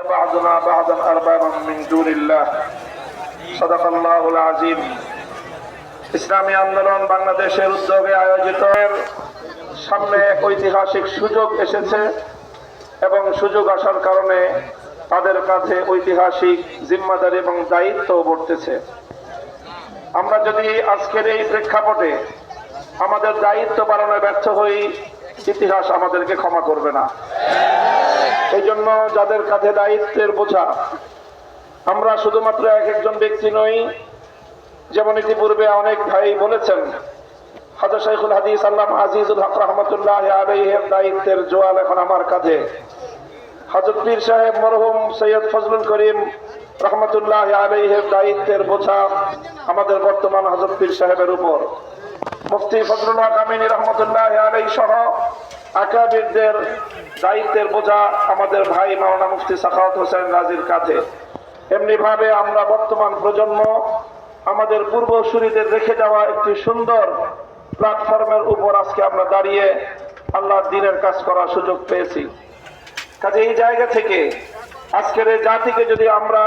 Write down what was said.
بعضنا بعضا أربابا من دون الله صدق الله العظيم ইসলামী আন্দোলন বাংলাদেশের উদ্যোগে আয়োজিত সামনে এক ঐতিহাসিক সুযোগ এসেছে এবং সুযোগ আসার কারণে তাদের কাছে ঐতিহাসিক জিম্মাদারি এবং দায়িত্ব বর্তেছে আমরা যদি আজকের এই প্রেক্ষাপটে আমাদের দায়িত্ব পালনে ব্যর্থ হই ইতিহাস আমাদেরকে ক্ষমা করবে না এই জন্য যাদের কাছে দায়িত্বের বোঝা, আমরা শুধুমাত্র এক একজন ব্যক্তি নই, যেমন ইতিপূর্বে অনেক ভাই বলেছেন, হাজার শাইখুল হাদিস আল্লাহ আজিজুল হক রহমতুল্লাহ আলাইহের দায়িত্বের জোয়াল এখন আমার কাঁধে। হজরত পীর সাহেব মরহুম সৈয়দ ফজলুল করিম রহমতুল্লাহ আলাইহের দায়িত্বের বোঝা আমাদের বর্তমান হজরত পীর সাহেবের উপর। মুফতি ফজলুল হক আমিনী রহমতুল্লাহ আলাই সহ আকাবিরদের দায়িত্বের বোঝা আমাদের ভাই মাওলানা মুফতি সাখাওয়াত হোসেন রাজির কাঁধে এমনি ভাবে আমরা বর্তমান প্রজন্ম, আমাদের পূর্বসূরিদের রেখে যাওয়া একটি সুন্দর প্ল্যাটফর্মের উপর আজকে আমরা দাঁড়িয়ে আল্লাহর দিনের কাজ করার সুযোগ পেয়েছি। কাজে এই জায়গা থেকে আজকের এই জাতিকে যদি আমরা